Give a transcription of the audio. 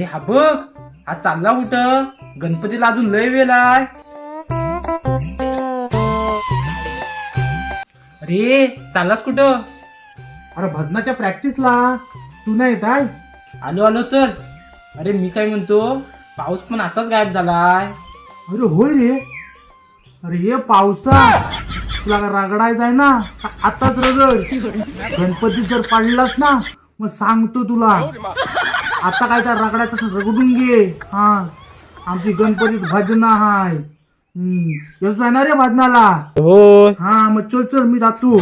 अरे हा बघ आज चालला कुठं? गणपतीला अजून लय वेळ आहे. अरे चाललास कुठं? अरे भजनाच्या प्रॅक्टिसला. तू नाही येत आहे? आलो आलो चल. अरे मी काय म्हणतो पाऊस पण आताच गायब झालाय. अरे होय रे. अरे हे पावसा तुला का रगडायचं आहे ना आताच रगड. गणपती जर पाडलास ना मग सांगतो तुला. आता काय त्या रगडायचं तर रगडून घे. हा. आमची गणपतीत भजन हाय हम्म. येतो आहे रे भजनाला? हो हा मग चल चल मी जातो.